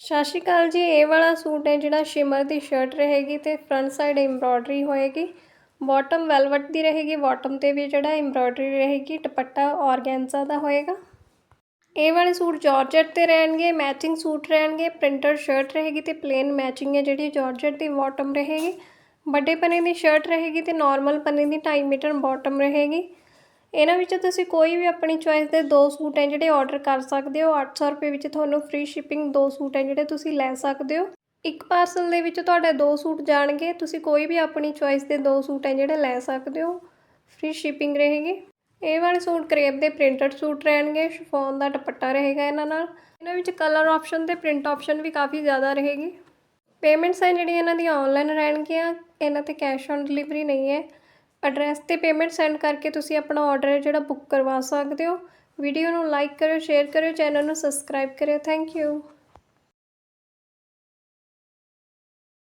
ਸਤਿ ਸ਼੍ਰੀ ਅਕਾਲ ਜੀ, ਇਹ ਵਾਲਾ ਸੂਟ ਹੈ ਜਿਹੜਾ ਸ਼ਿਮਰ ਦੀ ਸ਼ਰਟ ਰਹੇਗੀ ਤੇ ਫਰੰਟ ਸਾਈਡ ਐਮਬ੍ਰੋਇਡਰੀ ਹੋਏਗੀ। ਬਾਟਮ ਵੈਲਵਟ ਦੀ ਰਹੇਗੀ ਬਾਟਮ ਤੇ ਵੀ ਜਿਹੜਾ ਐਮਬ੍ਰੋਇਡਰੀ ਰਹੇਗੀ, ਦੁਪੱਟਾ ਔਰਗੈਂਜ਼ਾ ਦਾ ਹੋਏਗਾ। ਇਹ ਵਾਲੇ ਸੂਟ ਜਾਰਜਟ ਤੇ ਰਹਿਣਗੇ ਮੈਚਿੰਗ ਸੂਟ ਰਹਿਣਗੇ ਪ੍ਰਿੰਟਡ ਸ਼ਰਟ ਰਹੇਗੀ ਤੇ ਪਲੇਨ ਮੈਚਿੰਗ ਹੈ ਜਿਹੜੀ ਜਾਰਜਟ ਦੀ ਬਾਟਮ ਰਹੇਗੀ। ਵੱਡੇ ਪਨੇ ਦੀ ਸ਼ਰਟ ਰਹੇਗੀ ਤੇ ਨਾਰਮਲ ਪਨੇ ਦੀ 2.5 ਮੀਟਰ ਬਾਟਮ ਰਹੇਗੀ। ਇਹਨਾਂ ਵਿੱਚੋਂ ਤੁਸੀਂ ਕੋਈ ਵੀ ਆਪਣੀ ਚੁਆਇਸ ਦੇ ਦੋ ਸੂਟ ਹੈ ਜਿਹੜੇ ਆਰਡਰ ਕਰ ਸਕਦੇ ਹੋ। 800 ਰੁਪਏ ਵਿੱਚ ਤੁਹਾਨੂੰ ਫ੍ਰੀ ਸ਼ਿਪਿੰਗ ਦੋ ਸੂਟ ਹੈ ਜਿਹੜੇ ਤੁਸੀਂ ਲੈ ਸਕਦੇ ਹੋ। ਇੱਕ ਪਾਰਸਲ ਦੇ ਵਿੱਚ ਤੁਹਾਡੇ ਦੋ ਸੂਟ ਜਾਣਗੇ। ਤੁਸੀਂ ਕੋਈ ਵੀ ਆਪਣੀ ਚੁਆਇਸ ਦੇ ਦੋ ਸੂਟ ਹੈ ਜਿਹੜੇ ਲੈ ਸਕਦੇ ਹੋ। ਫ੍ਰੀ ਸ਼ਿਪਿੰਗ ਰਹੇਗੀ। ਇਹ ਵਾਲੇ ਸੂਟ ਕਰੇਪ ਦੇ ਪ੍ਰਿੰਟਡ ਸੂਟ ਰਹਿਣਗੇ। ਸ਼ਿਫੋਨ ਦਾ ਦੁਪੱਟਾ ਰਹੇਗਾ ਇਹਨਾਂ ਨਾਲ। ਇਹਨਾਂ ਵਿੱਚ ਕਲਰ ਆਪਸ਼ਨ ਤੇ ਪ੍ਰਿੰਟ ਆਪਸ਼ਨ ਵੀ ਕਾਫੀ ਜ਼ਿਆਦਾ ਰਹੇਗੀ। ਪੇਮੈਂਟਸ ਹੈ ਜਿਹੜੀਆਂ ਇਹਨਾਂ ਦੀਆਂ ਆਨਲਾਈਨ ਰਹਿਣਗੀਆਂ। ਇਹਨਾਂ ਤੇ ਕੈਸ਼ ਔਨ ਡਿਲੀਵਰੀ ਨਹੀਂ ਹੈ। ਐਡਰੈਸ ਤੇ ਪੇਮੈਂਟ ਸੈਂਡ ਕਰਕੇ ਤੁਸੀਂ ਆਪਣਾ ਆਰਡਰ ਜਿਹੜਾ ਬੁੱਕ ਕਰਵਾ ਸਕਦੇ ਹੋ। ਵੀਡੀਓ ਨੂੰ ਲਾਈਕ ਕਰਿਓ ਸ਼ੇਅਰ ਕਰਿਓ ਚੈਨਲ ਨੂੰ ਸਬਸਕ੍ਰਾਈਬ ਕਰਿਓ। Thank you